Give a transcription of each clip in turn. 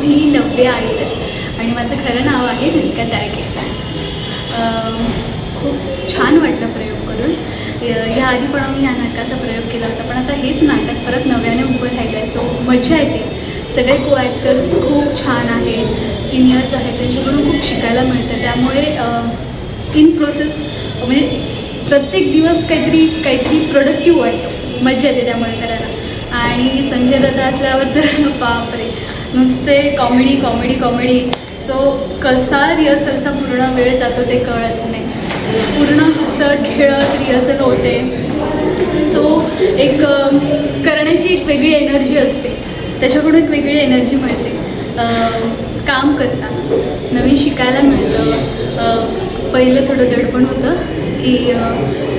मी नव्य आहे तर. आणि माझं खरं नाव आहे रितिका तारके. खूप छान वाटलं प्रयोग करून. ह्या आधी पण आम्ही ह्या नाटकाचा प्रयोग केला होता पण आता हेच नाटक परत नव्याने उभं राहिलं आहे सो मजा येते. सगळे को ॲक्टर्स खूप छान आहेत सिनियर्स आहेत त्यांच्याकडून खूप शिकायला मिळतं. त्यामुळे इन प्रोसेस म्हणजे प्रत्येक दिवस काहीतरी काहीतरी प्रोडक्टिव्ह वाटतो. मजा येते त्यामुळे करायला. आणि संजय दत्ता असल्यावर तर बापरे. नुसते कॉमेडी कॉमेडी कॉमेडी सो कसा रिहर्सलचा पूर्ण वेळ जातो ते कळत नाही. पूर्ण हसत खेळत रिहर्सल होते. सो एक करण्याची एक वेगळी एनर्जी असते. त्याच्याकडून एक वेगळी एनर्जी मिळते. काम करताना. नवीन शिकायला मिळतं. पहिलं थोडं दडपण होतं की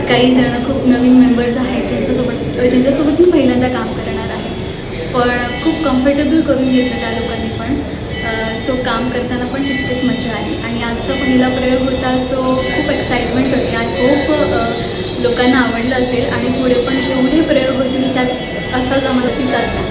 काही जणं खूप नवीन मेंबर्स आहेत ज्यांच्यासोबत ज्यांच्यासोबत मी पहिल्यांदा काम करणार पण खूप कम्फर्टेबल करून घेतलं त्या लोकांनी पण. सो काम करताना पण तितकीच मजा आली. आणि आजचा पहिला प्रयोग होता सो खूप एक्साइटमेंट होती. आय होप लोकांना आवडलं असेल. आणि पुढे पण जेवढे प्रयोग होतील त्यात असाच आम्हाला प्रतिसाद